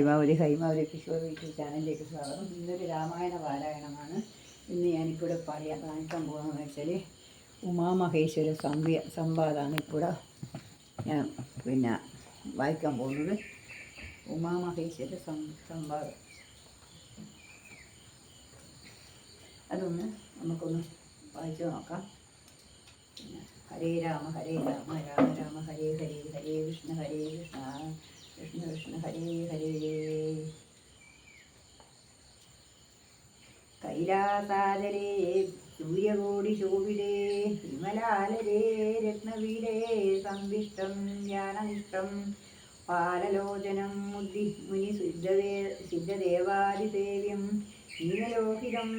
ഹൈമാവതി ഹൈമാവലി കിഷോർ വീട്ടിൽ ചാനലിലേക്ക് സ്വാഗതം. ഇന്നൊരു രാമായണ പാരായണമാണ്. ഇന്ന് ഞാനിപ്പോൾ പറയാൻ കാണിക്കാൻ പോകുന്നതെന്ന് വെച്ചാൽ ഉമാമഹേശ്വര സംവി സംവാദമാണ് ഇപ്പോൾ ഞാൻ പിന്നെ വായിക്കാൻ പോകുന്നത്. ഉമാമഹേശ്വര സം സംവാദം. അതൊന്ന് നമുക്കൊന്ന് വായിച്ചു നോക്കാം. ഹരേ രാമ ഹരേ രാമ രാമ രാമ ഹരേ ഹരേ ഹരേ കൃഷ്ണ ഹരേ കൃഷ്ണ കൃഷ്ണ കൃഷ്ണ ഹരേ ഹരേ കൈലാസാചരേ സൂര്യകോടി ശോഭിതേ വിമലാലരേ രത്നവീരേ സംവിഷ്ടം ജ്ഞാനനിഷ്ടം പാലലോചനം മുദ്ദി മുനി സിദ്ധദേ സിദ്ധദേവാദിസേവ്യം നീലലോഹിതം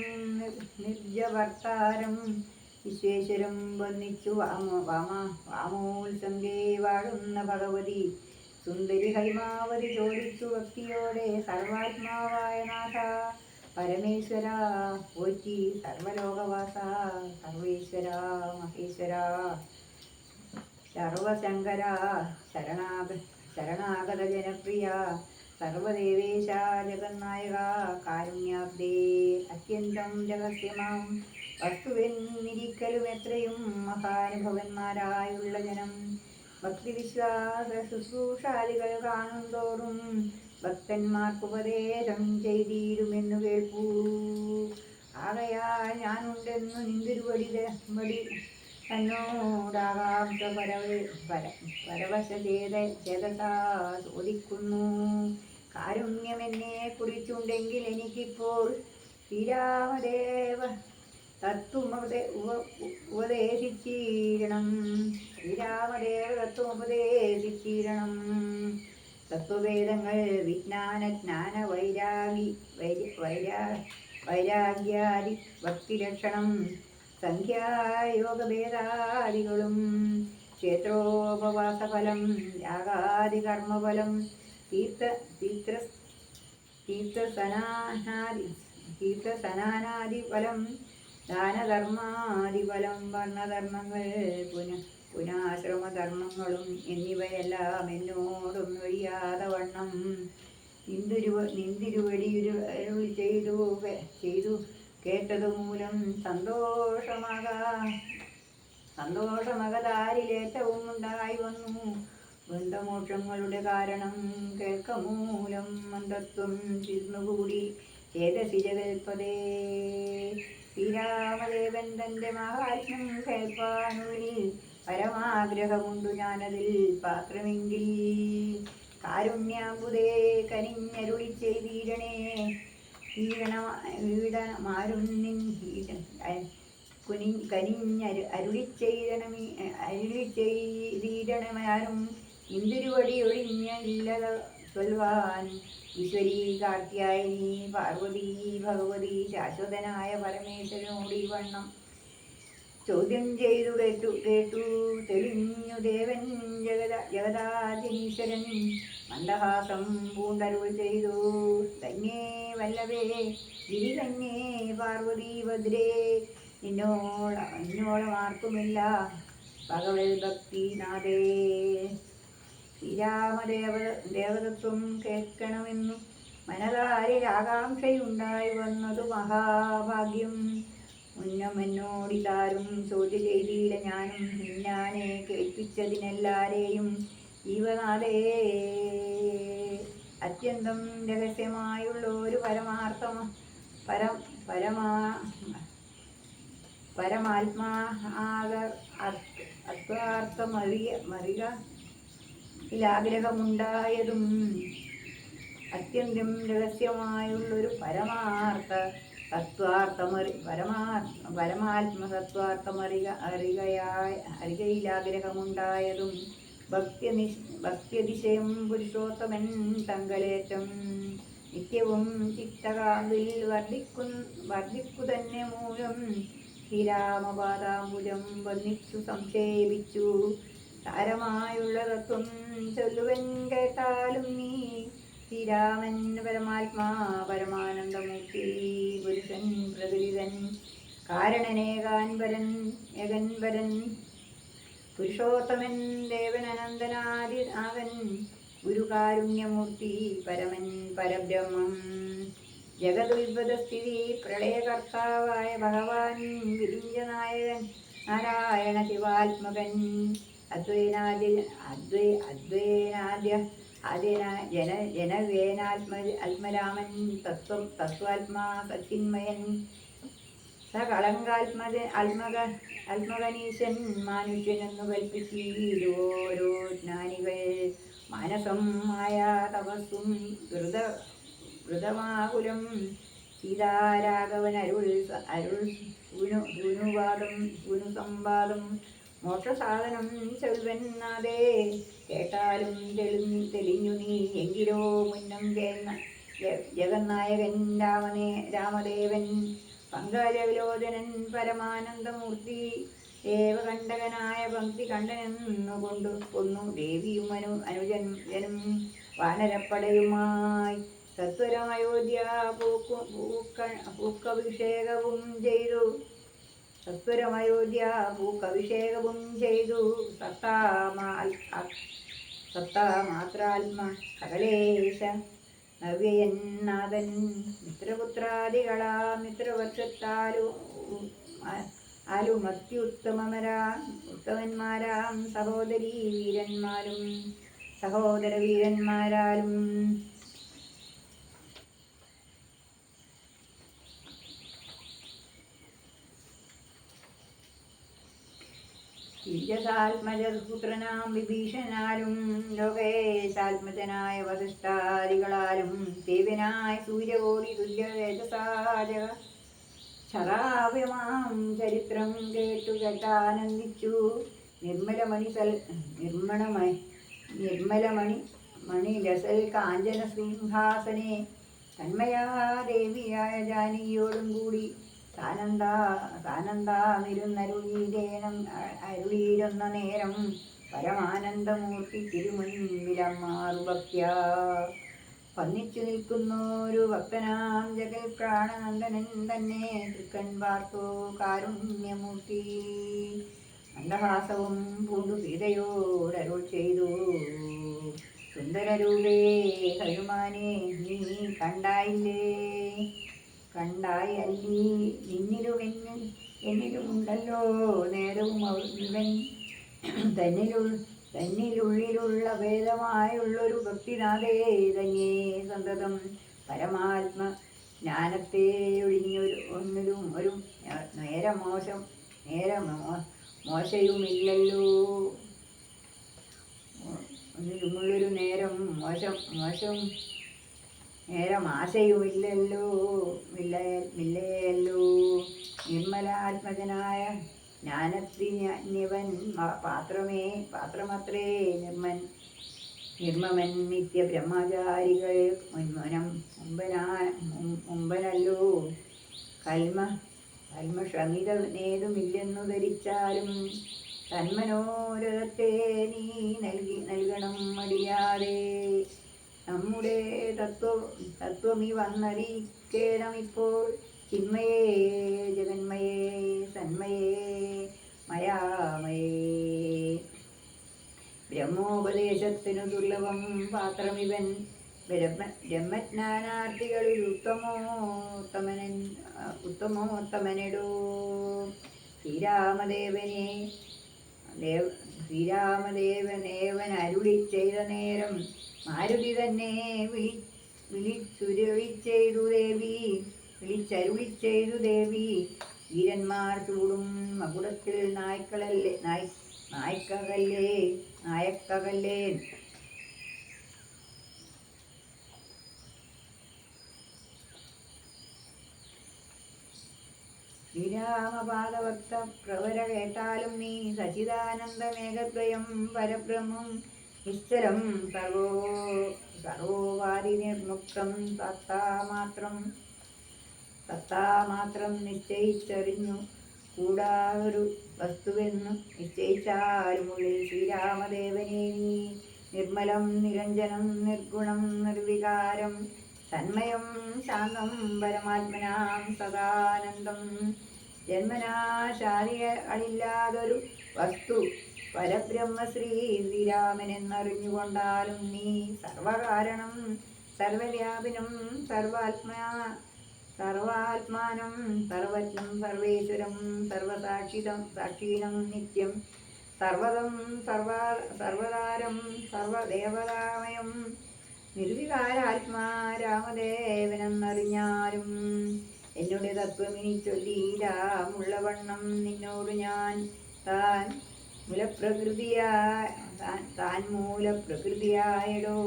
നിർജവർത്താരം വിശ്വേശ്വരം വന്നിച്ചു വാമ വാമ വാമോത്സംഗേ വാഴുന്ന ഭഗവതി. സുന്ദരി ഹൈമാവതി ചോദിച്ചു ഭക്തിയോടെ സർവാത്മാവായ നാഥ. പരമേശ്വര പോറ്റി സർവലോകവാസ. സർവേശ്വര മഹേശ്വര. സർവശങ്കര ശരണാഗ ശരണാഗത ജനപ്രിയ. സർവദേവേശ ജഗന്നായക. കാരുണ്യാബ്ദേ അത്യന്തം രഹസ്യമാം. വസ്തുവെന്നിരിക്കലും എത്രയും മഹാനുഭവന്മാരായുള്ള ജനം. ഭക്തിവിശ്വാസ ശുശ്രൂഷാലികൾ കാണുന്തോറും ഭക്തന്മാർക്ക് ഉപദേശം ചെയ്തിടുമെന്നു കേൾപ്പൂ. ആകയാൽ ഞാനുണ്ടെന്നു നിന്തിരുവടി വടി തന്നോടാകാത്ത പരവ പര പരവശ ചേത ചോദിക്കുന്നു. കാരുണ്യമെന്നെ കുറിച്ചുണ്ടെങ്കിൽ എനിക്കിപ്പോൾ ശ്രീരാമദേവ തത്വമുപദേ ഉപ ഉപദേശിച്ചീരണം. ശ്രീരാമദേവ തത്വമുപദേശിച്ചീരണം. തത്വവേദങ്ങൾ വിജ്ഞാന ജ്ഞാന വൈരാഗി വൈര വൈരാ വൈരാഗ്യാദി ഭക്തിലക്ഷണം സംഖ്യായോഗഭേദാദികളും ക്ഷേത്രോപവാസഫലം യാഗാദി കർമ്മഫലം തീർത്ഥ തീർത്ഥ തീർത്ഥസനാനാദി തീർത്ഥസനാനാദിഫലം ദാനധർമാദിഫലം വർണധർമ്മങ്ങൾ പുന പുനാശ്രമധർമ്മങ്ങളും എന്നിവയെല്ലാം എന്നോടൊന്നൊഴിയാതെ വണ്ണം നിന്തിരുവ നിന്തിരുവടിയൊരു ചെയ്തു ചെയ്തു കേട്ടതു മൂലം സന്തോഷമാകാ സന്തോഷമകതാരിലേറ്റവും ഉണ്ടായി വന്നു. ബന്ധമോക്ഷങ്ങളുടെ കാരണം കേൾക്കമൂലം മന്ദത്വം തീർന്നുകൂടി. ചേതസിജകൽപ്പതേ ശ്രീരാമദേവൻ തന്റെ മഹാത്മ്യം കേൾപ്പാനുള്ളിൽ പരമാഗ്രഹമുണ്ടു ഞാനതിൽ പാത്രമെങ്കിൽ. കാരുണ്യാമ്പുതേ കനിഞ്ഞരുളി ചെയ്തീരണേ. വീരണ വീടമാരുന്നിൻ കുനി കനിഞ്ഞരു അരുളി ചെയ്തണമി അരുളി ചെയ്തീരണമാരും ഇന്ദുരുവടി ഒഴിഞ്ഞ ചൊൽവാൻ ഈശ്വരി കാർത്യായനി പാർവതി ഭഗവതി ശാശ്വതനായ പരമേശ്വരനോട് ഈ വണ്ണം. ചോദ്യം ചെയ്തു കേട്ടു കേട്ടു തെളിഞ്ഞു ദേവൻ ജഗത ജഗദാധീശ്വരൻ. മന്ദഹാസം പൂണ്ടരുൾ ചെയ്തു തന്നെ വല്ലവേ ഗിരി തന്നെ പാർവതി ഭദ്രേ നിന്നോള നിന്നോളം ആർക്കുമില്ല ഭഗവത് ഭക്തി നാഥേ ശ്രീരാമദേവ ദേവതത്വം കേൾക്കണമെന്നും മനതാരിൽ ആകാംക്ഷയുണ്ടായി വന്നതു മഹാഭാഗ്യം. മുന്നമെന്നോടിതാരും ചോദ്യ ചെയ്തില്ല ഞാനും. നിന്നാനെ കേൾപ്പിച്ചതിനെല്ലാരെയും ജീവനാഥേ അത്യന്തം രഹസ്യമായുള്ള ഒരു പരമാർത്ഥമ പരം പരമാ പരമാത്മാ ആക അത്വാർത്ഥമറിയ മറിക ആഗ്രഹമുണ്ടായതും അത്യന്തം രഹസ്യമായുള്ളൊരു പരമാർത്ഥ തത്വാർത്ഥമറി പരമാ പരമാത്മ തത്വാർത്ഥമറിക അറികയായ അറികയിലാഗ്രഹമുണ്ടായതും ഭക്തി ഭക്തിയതിശയം പുരുഷോത്തമൻ തങ്കലേറ്റം നിത്യവും ചിത്തകാതിൽ വർദ്ധിക്കു വർദ്ധിക്കു തന്നെ മൂലം ശ്രീരാമപാദാംബുജം വന്നിച്ചു സംക്ഷേപിച്ചു. സാരമായുള്ള തത്വം ചൊല്ലുവൻ കേട്ടാലും നീ ശ്രീരാമൻ പരമാത്മാ പരമാനന്ദമൂർത്തി പുരുഷൻ പ്രകൃതിതൻ കാരണനേകാൻപരൻ ഏകൻപരൻ പുരുഷോത്തമൻ ദേവനനന്ദനാദി നാഗൻ ഗുരുകാരുണ്യമൂർത്തി പരമൻ പരബ്രഹ്മം. ജഗതുത്ഭുതസ്ഥിതി പ്രളയകർത്താവായ ഭഗവാൻ വിരിഞ്ചനായകൻ നാരായണ ശിവാത്മകൻ അദ്വൈനാദ്യ അദ്വൈ അദ്വൈനാദ്യ ആദ്യന ജന ജനവേനാത്മ ആത്മരാമൻ തത്വം തത്വാത്മാ സച്ചിന്മയൻ സകളങ്കാത്മക ആത്മക ആത്മകനീശൻ മാനുഷ്യനെന്നു കൽപ്പിച്ചീരോരോ ജ്ഞാനികൾ. മാനസം മായ തപസ്സും ധൃത ധൃതമാകുലം സീതാരാഘവൻ അരുൾ സ- അരുൾ ഗുണുവാദം സൂനുവാദം സൂനു സംവാദം മോക്ഷസാധനം ചെൽവന്നാതെ കേട്ടാലും തെളിഞ്ഞു തെളിഞ്ഞു നീ എങ്കിലോ മുന്നം കേന്ന ജഗന്നായകൻ രാമനേ രാമദേവൻ. പങ്കജവിലോചനൻ പരമാനന്ദമൂർത്തി. ദേവകണ്ഠകനായ ഭക്തി കണ്ടനെന്നു കൊണ്ടു കൊന്നു ദേവിയും അനു അനുജൻ ജനും വാനരപ്പടയുമായി. സത്വരമയോധ്യ പൂക്കു പൂക്ക പൂക്കഭിഷേകവും ചെയ്തു. സത്വരം അയോധ്യ പൂക്കഭിഷേകവും ചെയ്തു. സത്താമാ സത്താ മാത്രാത്മ സകലേശ നവ്യയൻ നാഥൻ മിത്രപുത്രാദികളാ മിത്രവർഷത്താലു ആലുമത്യുത്തമരാ ഉത്തമന്മാരാം സഹോദരീ വീരന്മാരും ഈജസാത്മജപുത്രനാം വിഭീഷണാലും ലോകേശാത്മജനായ വസിഷ്ഠാദികളാലും ദേവനായ സൂര്യകോടി തുല്യവേദസാജ ശരാവ്യമാം ചരിത്രം കേട്ടു കേട്ടാനന്ദിച്ചു. നിർമ്മലമണി സൽ നിർമ്മണമണി നിർമ്മലമണി മണി ലസൽ കാഞ്ചന സിംഹാസനെ തന്മയാ ദേവിയായ ജാനകിയോടും കൂടി താനന്താ താനന്താമിരുന്നരുളീരേണം അരുളീരുന്ന നേരം പരമാനന്ദമൂർത്തി തിരുമുൻപിലമ്മാറുഭക്യ വന്നിച്ചു നിൽക്കുന്നൊരു ഭക്തനാം ജഗൽ പ്രാണനന്ദനൻ തന്നെ തൃക്കൺ പാർത്തോ കാരുണ്യമൂർത്തി. മന്ദഹാസവും പൂണ്ടു സീതയോടരുൾ ചെയ്തു. സുന്ദരരൂപേ ഹനുമാനെ നീ കണ്ടായില്ലേ? കണ്ടായി അല്ലീ നിന്നിലും എന്നിൽ എന്നിലുമുണ്ടല്ലോ നേരവും അവൻ ഇവൻ. തന്നിലുൾ തന്നിലുള്ളിലുള്ള ഭേദമായുള്ളൊരു ഭക്തിനാഥേ തന്നെ സന്തതം. പരമാത്മ ജ്ഞാനത്തെ ഒഴിഞ്ഞൊരു ഒന്നിലും ഒരു നേരെ മോശം നേരെ മോശയുമില്ലല്ലോ. ഒന്നിലുമുള്ളൊരു നേരം മോശം മോശം നേരം ആശയുമില്ലല്ലോ ഇല്ല ഇല്ലയല്ലോ നിർമ്മലാത്മജനായ ജ്ഞാനത്തിനിവൻ പാത്രമേ പാത്രമത്രേ നിർമ്മൻ. നിർമ്മമൻ നിത്യ ബ്രഹ്മചാരികൾ മുൻമനം മുമ്പനാ മുമ്പനല്ലോ. കൽമ കൽമഷമിതനേതുമില്ലെന്നു ധരിച്ചാലും തന്മനോരഥത്തെ നീ നൽകി നൽകണം മടിയാതെ. നമ്മുടെ തത്വ ഈ വന്നറിയിക്കേണം ഇപ്പോൾ ചിന്മയേ ജഗന്മയേ സന്മയേ മയാമയേ ബ്രഹ്മോപദേശത്തിനു ദുർലഭം പാത്രമിവൻ ബ്രഹ്മ ബ്രഹ്മജ്ഞാനാർത്ഥികളിൽ ഉത്തമോത്തമനൻ ഉത്തമോത്തമനെടോ. ശ്രീരാമദേവനെ ദേവ ശ്രീരാമദേവനേവൻ അരുളി ചെയ്ത നേരം മാരുതി തന്നെ വിളി വിളിച്ചുരുളി ചെയ്തു ദേവി വിളിച്ചരുളി ചെയ്തു ദേവി. വീരന്മാർ ചൂടും മകുടത്തിൽ നായ്ക്കളല്ലേ നായ് നായ്ക്കകല്ലേ നായക്കകല്ലേ. ശ്രീരാമപാദഭക്ത പ്രവര കേട്ടാലും നീ സച്ചിദാനന്ദമേഘദ്വയം പരബ്രഹ്മം നിശ്ചലം സർവോ സർവോവാരി നിർമുക്തം. സത്താമാത്രം സത്താമാത്രം നിശ്ചയിച്ചറിഞ്ഞു കൂടാതൊരു വസ്തുവെന്നു നിശ്ചയിച്ചാരുമുള്ളിൽ ശ്രീരാമദേവനെ നീ നിർമ്മലം നിരഞ്ജനം നിർഗുണം നിർവികാരം തന്മയം ശാന്തം പരമാത്മനാം സദാനന്ദം. ജന്മനാശാലികളില്ലാതൊരു വസ്തു പരബ്രഹ്മശ്രീ ശ്രീരാമൻ എന്നറിഞ്ഞുകൊണ്ടാലും നീ സർവകാരണം സർവവ്യാപിനും സർവാത്മാ സർവാത്മാനം സർവജ്ഞം സർവേശ്വരം സർവസാക്ഷിതം സാക്ഷീനം നിത്യം സർവതം സർവ സർവതാരം സർവദേവതാമയം നിർവികാരാത്മാ രാമദേവനെന്നറിഞ്ഞാലും എന്നോട് തത്വമിനി ചൊല്ലിയിലാമുള്ളവണ്ണം നിന്നോട് ഞാൻ താൻ മൂലപ്രകൃതിയായ താൻ മൂലപ്രകൃതിയായടോ.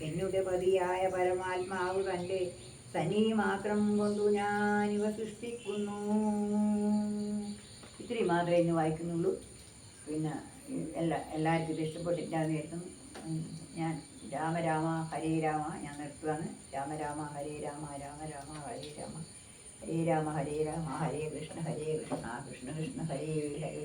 എന്നുടെ പതിയായ പരമാത്മാവ് തന്റെ തനി മാത്രം കൊണ്ടു ഞാൻ ഇവ സൃഷ്ടിക്കുന്നു. ഇത്രയും മാത്രമേ ഇന്ന് വായിക്കുന്നുള്ളൂ. പിന്നെ എല്ലാ എല്ലാവർക്കും ഇത് ഇഷ്ടപ്പെട്ടിട്ടാന്ന് കേൾക്കുന്നു ഞാൻ രാമരാമ ഹരേ രാമ ഞാൻ നിർത്തുകയാണ് രാമരാമ ഹരേ രാമ രാമ രാമ ഹരേ രാമ. ഹരേ രാമ ഹരേ രാമ ഹരേ കൃഷ്ണ ഹരേ കൃഷ്ണ കൃഷ്ണ കൃഷ്ണ ഹരേ ഹരേ